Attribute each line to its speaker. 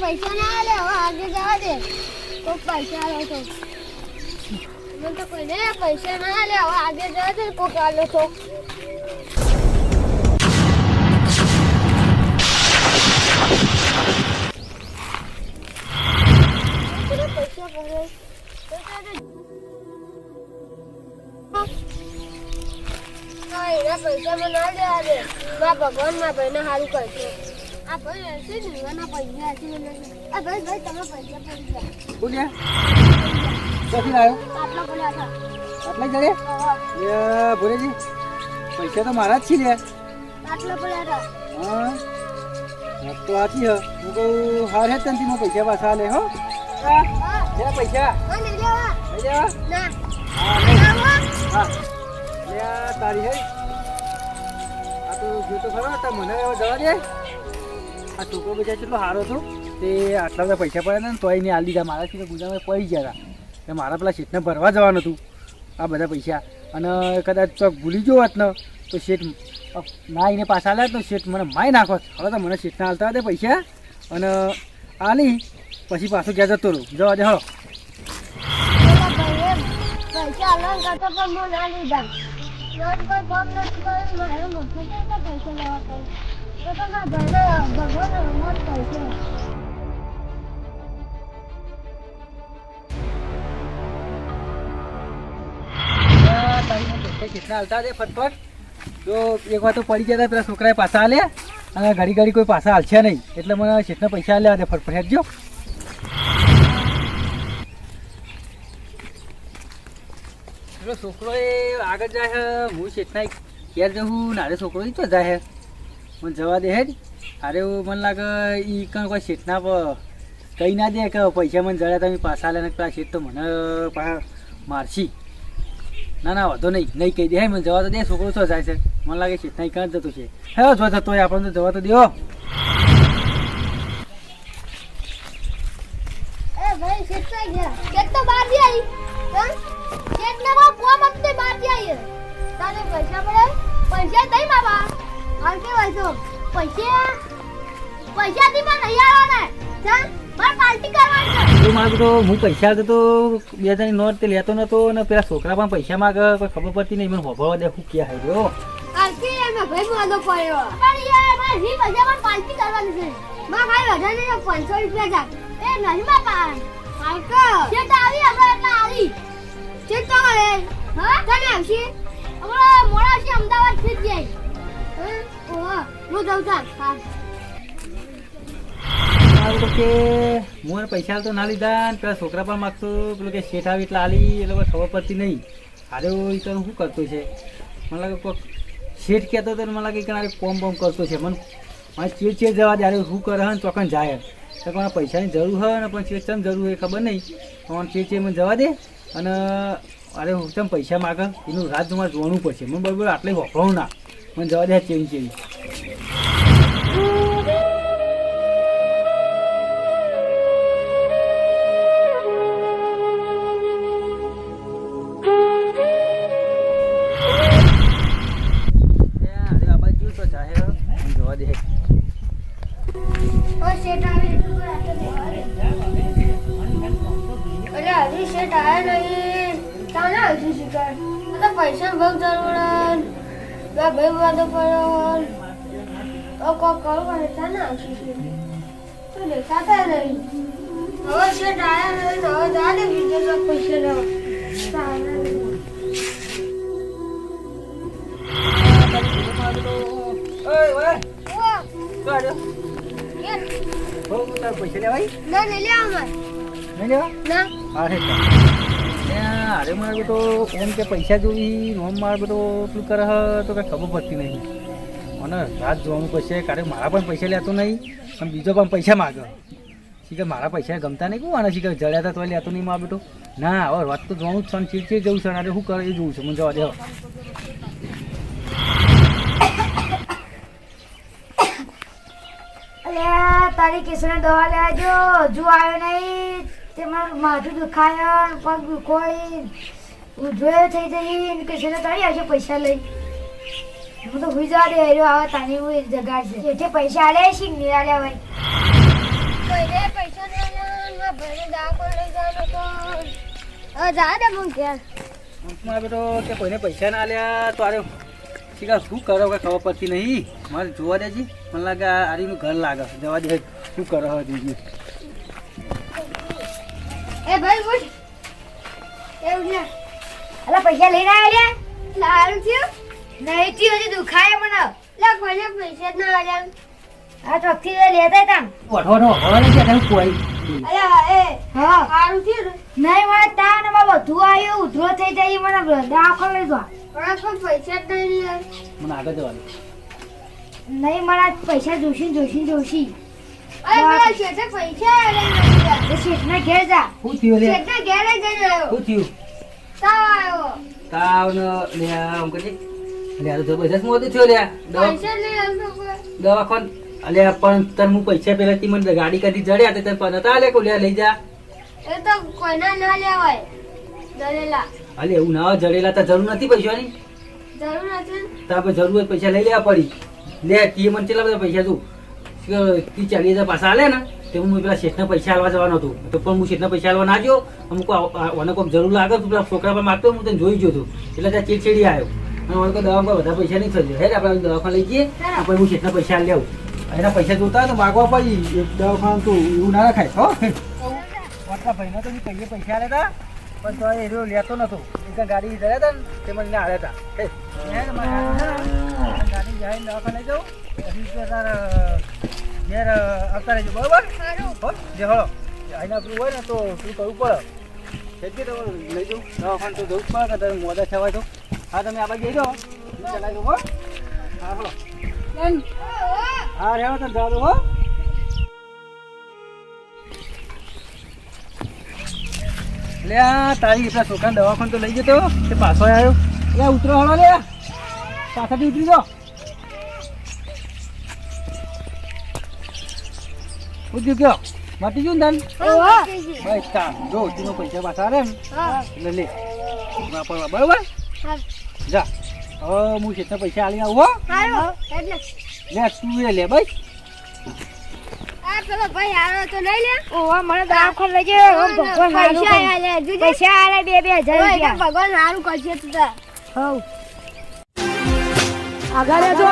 Speaker 1: પૈસા ના લેવા હવે આગળ જવા દે. કોઈ પૈસા પૈસા ના લે હવે આગળ જવા દે, કોક આલો તો. પૈસા? એના પૈસા મને ના દેવા દે. મા ભગવાન મા સારું આ ભાઈ હશે ને એના પૈસા હશે આ ભાઈ ભાઈ તમે પૈસા પડી ગયા.
Speaker 2: બોલ્યા ક્યાંથી લાવ્યો
Speaker 1: આટલા પડ્યા હતા.
Speaker 2: આટલા જડે? એ ભોરેજી પૈસા તો મારા જ છે લે
Speaker 1: આટલા હતા.
Speaker 2: હા. તો હ. હું કહું હાર હે તનથી હું પૈસા પાછા લે હો. પૈસા.
Speaker 1: હા નહીં લેવા
Speaker 2: લઈ લેવા
Speaker 1: ના.
Speaker 2: હા હા. તારી હે. તો તો આ ટૂંકો બીજા કેટલો સારો હતો તે આટલા બધા પૈસા પડ્યા ને તોય નહીં આ લીધા. મારાથી તો ગુજરાતમાં પડી ગયા હતા મારા પેલા શેઠને ભરવા જવાનું હતું આ બધા પૈસા અને કદાચ ચોક ભૂલી ગયો હોત ને તો શેઠ ના એને પાછા આવ્યા તો શેઠ મને માય નાખો હવે તો મને શેઠના હાલતા હતા પૈસા અને આલી પછી પાછું ગયા જતો રહું જવા દે હો
Speaker 1: પૈસા છે તો તો તો
Speaker 2: કેટલા હાલતા દે ફટફટ જો એક વાર તો પડી ગયા હતા પેલા છોકરાએ પાછા હાલ્યા અને ઘડી ઘડી કોઈ પાછા હાલશે નહીં. એટલે મને શેઠને પૈસા હાલ્યા દે ફટફટ હેડજો પેલો છોકરો એ આગળ જાય હું શેઠના ઘેર જવું નારે છોકરો ઈ તો જાય મને જવા દે હેડ અરે એવું મને લાગે એ કંઈ કોઈ શેઠના પ- કહી ના દે કે પૈસા મને જડ્યા તમે પાછા લે ને પેલા શેઠ તો મને મારશી. ના ના, વાંધો નહીં. નહીં કહી દે હે જવા તો દે, છોકરો શું જાય છે. મને લાગે છે નહીં કાં જતો છે. હે, જો જતો હોય, આપણને તો જવા તો દો
Speaker 1: થી તારે પૈસા મળે? પૈસા દઈ બાબા હાલ કે હોય પૈસા પૈસા થી પણ નહીં આવવાના. ચાલ મારે પાર્ટી કરવાની છે.
Speaker 2: તો મારે તો હું પૈસા તો બે હજારની નોટ લેતો નતો અને પેલા છોકરા પણ પૈસા માગે કોઈ ખબર પડતી નહીં. મને હોભળવા દે શું ક્યાં હાઈ રહ્યો
Speaker 1: પાર્ટી એમાં ભાઈ મોદો પડ્યો. પણ યાર મારે વી પૈસા રૂપિયા તો હા? તને આવશે હમણાં મોડા આવશે અમદાવાદથી જાય. ઓહો હું જાઉં છું હા.
Speaker 2: તો કે હું પૈસા તો ના લીધા ને પેલા છોકરા પણ માગતો પેલું કે શેઠ આવી એટલે આલી એ લોકો ખબર પડતી નહીં. અરે એ તો શું કરતો છે? મને લાગે કોઈક શેઠ કહેતો હતો મને લાગે કે અરે કોમ બોમ કરતો છે. મને મને ચેડ ચેડ જવા દે અરે શું કરે હે ને ચોકન જાય તો પણ પૈસાની જરૂર હોય ને પણ ચેડ ચમ જરૂર હોય એ ખબર નહીં. પણ ચેડ ચેડ મને જવા દે અને અરે હું તમે પૈસા માગે? એનું રાત તમારે જોવાનું પડશે. મને બરાબર આટલે વપરાવું ના. મને જવા દે ચેવી ચેવી. તો
Speaker 1: પૈસા બહુ જરૂર બે ભાઈ વાદો પડ્યો તો કોક કરું અને તાને આવશે શેઠ તો દેખાતા નહીં હવે શેઠ આયા નહીં ને હવે જા દે બીજે તો પૈસા લેવા તાને નહીં.
Speaker 2: ઓય ઓય
Speaker 1: ઓ,
Speaker 2: તો આજો
Speaker 1: યાર,
Speaker 2: બહુ તાર પૈસા લેવાય
Speaker 1: ના નહીં લેવા અમારે
Speaker 2: નહીં લેવા
Speaker 1: ના
Speaker 2: અરે મારે તો એમ કે પૈસા જોઈ નોમ મારે બધો પેલું કરે તો કંઈ ખબર પડતી નહીં. મને રાત જોવાનું પડશે કારણ મારા પણ પૈસા લેતો નહીં અને બીજો પણ પૈસા માગે. શીખે મારા પૈસા ગમતા નહીં કહું અને શીખે? જડ્યા હતા તો લેતો નહીં માર બેટો. ના, હવે વાત તો જોવાનું જ છે ને ચીડ ચીડ જવું છે અરે શું કરે એ જોવું છે, મને જવા દે
Speaker 3: તારી કિશોરને દવા લેજો હજુ આવ્યો નહીં. તે મારું માથું દુખાય પગ દુખોય ઉજવે થઈ જઈ કિશોરને તારી આવશે પૈસા લઈ. હું તો હુઈ જવા દે હેરો આવે તાની હું જગાડશે જેઠે પૈસા આલે છે કે આલ્યા ભાઈ
Speaker 1: પૈસા ના આલ્યા, મારા ભાઈને દવાખાને જવાનું હતું. હવે જા દે મને ઘેર.
Speaker 2: મારા બેટો કે કોઈને પૈસા ના આલ્યા તો આરે શીખા શું કરો કે ખબર પડતી નહીં. મારે જોવા દેજી. મને લાગે આ આરીનું ઘર લાગે. જવા દે શું કરો દીદી
Speaker 1: એ ભાઈ ઉઠ. એ ઉઠ ને
Speaker 3: અલા પૈસા લઈને આવ્યા
Speaker 1: સારું થયું?
Speaker 3: નહીં થયું હજી દુખાય મને.
Speaker 1: લે, કોઈને પૈસા જ ના લાગ્યા.
Speaker 3: આ ચોકથી તો લેતા હતા ઓઠો
Speaker 2: ઓઠો નો હવે નહીં કહેતા કોઈ
Speaker 1: અલ્યા, એ,
Speaker 3: હા.
Speaker 1: સારું થયું
Speaker 3: નહીં મને તાવ ને બધું આવ્યું ઉધરો થઈ જાય મને દાખલ લઈ દો
Speaker 1: પણ કોઈ પૈસા જ નહીં
Speaker 2: મને આગળ જવાનું.
Speaker 3: નહીં મને પૈસા જોશી જોશી જોશી.
Speaker 2: દવાખાન અલે પણ તને હું પૈસા પહેલાથી મને ગાડી કરી જડ્યા તો તને પનતા નતા લે લે લઈ જા.
Speaker 1: એ તો કોઈના ના લેવાય દલેલા
Speaker 2: અલે એવું ના હોય, જડેલા તો જરૂર નથી પૈસાની.
Speaker 1: જરૂર નથી. ને?
Speaker 2: આપણે જરૂર પૈસા લઈ લેવા પડી. લે તી મને કેટલા બધા પૈસા તું? તી ચાલીસ હજાર પાછા આલે ને, તે હું પેલા શેઠને પૈસા આલવા જવાનો હતો. તો પણ હું શેઠને પૈસા આલવા ના ગયો, અમુક મને કોઈ જરૂર લાગે તો પેલા છોકરા પર માગતો, હું તને જોઈ ગયો હતો એટલે ત્યાં ચીડચીડી આવ્યો અને મને દવા પર બધા પૈસા નહીં થયો હે, આપણે દવાખાને લઈ જઈએ, આપણે હું શેઠને પૈસા આલી એના પૈસા જોતા તો માગવા પડી દવાખાનું તો એવું ના રખાય. હો. મોટા ભાઈનો તો કહીએ પૈસા લેતા પણ તો એ રહ્યો લેતો નતો. એક ગાડી જડ્યા હતા ને, તે મને આવ્યા હતા ગાડી જાય દવાખાને જાઉં. પછી તાર ઘેર આવતા રહેજો. બરોબર? જે હળો. આઈના આપણું હોય ને તો શું કરવું પડે? એટલે તો લઈ જાઉં દવાખાને તો જવું જ પડે કે તમે મોડા થવા છો. હા તમે આ બાજુ જઈ જાઓ ચલાવી દઉં હો. હા હળો. હા રહેવા તને જવા દો હો. લે તારી એટલા છોકરાને દવાખાને તો લઈ જતો. તે પાછો આવ્યો લે ઉતરો હળો લે. પાછળથી ઉતરી જાઓ. ઉતરી ગયો. મટી ગયું ને. બસ કામ. જો તીનો પૈસા પાછા રે ને
Speaker 1: હા.
Speaker 2: એટલે લે. વાપરવા બરોબર?
Speaker 1: હા.
Speaker 2: જા. હવે હું શેઠને પૈસા આલી આવું લે તું એ લે બસ
Speaker 1: ભાઈ હારો તો નહીં લે.
Speaker 3: ઓવા મને દાખલ લઈ જાય ભગવાન
Speaker 1: તો કરશે તું
Speaker 4: આગળ તો